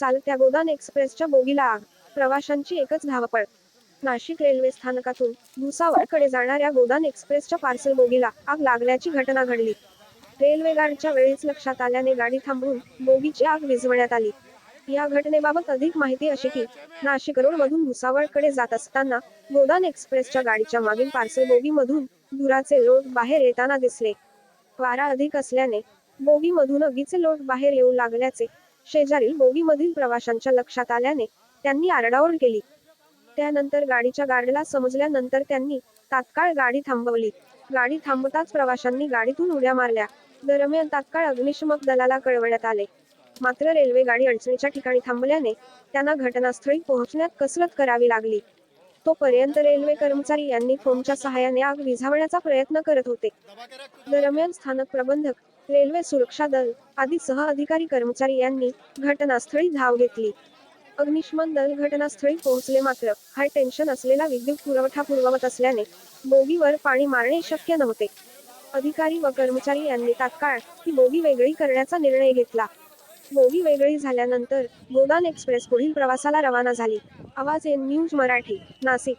चालत्या गोदान एक्सप्रेसच्या बोगीला आग. प्रवाशांची एकच धावपळ. नाशिक रेल्वे स्थानकातून भुसावळकडे जाणाऱ्या गोदान एक्सप्रेसच्या पार्सल बोगीला आग लागल्याची घटना घडली. रेल्वे गाडीच्या वेळीच लक्षात आल्याने गाडी थांबवून बोगीची आग विझवण्यात आली. या घटनेबाबत अधिक माहिती अशी की नाशिक रोड मधून भुसावळकडे जात असताना गोदान एक्सप्रेसच्या गाडीच्या मागील पार्सल बोगीमधून धुराचे लोट बाहेर येताना दिसले. वारा अधिक असल्याने बोगीमधून अगीचे लोट बाहेर येऊ लागल्याचे शेजारील बोगीमधील प्रवाशांच्या लक्षात आल्याने त्यांनी आरडाओरड केली. त्यानंतर गाडीच्या गार्डला समजल्यानंतर त्यांनी तात्काळ गाडी थांबवली. गाडी थांबताच प्रवाशांनी गाडीतून उड्या मारल्या. दरम्यान तात्काळ अग्निशमक दलाला कळवण्यात आले. मात्र रेल्वे गाडी अडचणीच्या ठिकाणी थांबल्याने त्यांना घटनास्थळी पोहोचण्यात कसरत करावी लागली. तोपर्यंत रेल्वे कर्मचारी यांनी फोनच्या सहाय्याने आग विझावण्याचा प्रयत्न करत होते. दरम्यान स्थानक प्रबंधक रेल्वे सुरक्षा दल आदी सह अधिकारी कर्मचारी यांनी घटनास्थळी धाव घेतली. अग्निशमन दल घटनास्थळी पोहोचले मात्र हाय टेन्शन असलेला विद्युत पुरवठा पुरवत असल्याने बोगीवर पाणी मारणे शक्य नव्हते. अधिकारी व कर्मचारी यांनी तात्काळ ही बोगी वेगळी करण्याचा निर्णय घेतला. बोगी वेगळी झाल्यानंतर गोदान एक्सप्रेस पुढील प्रवासाला रवाना झाली. आवाज एन न्यूज मराठी नाशिक.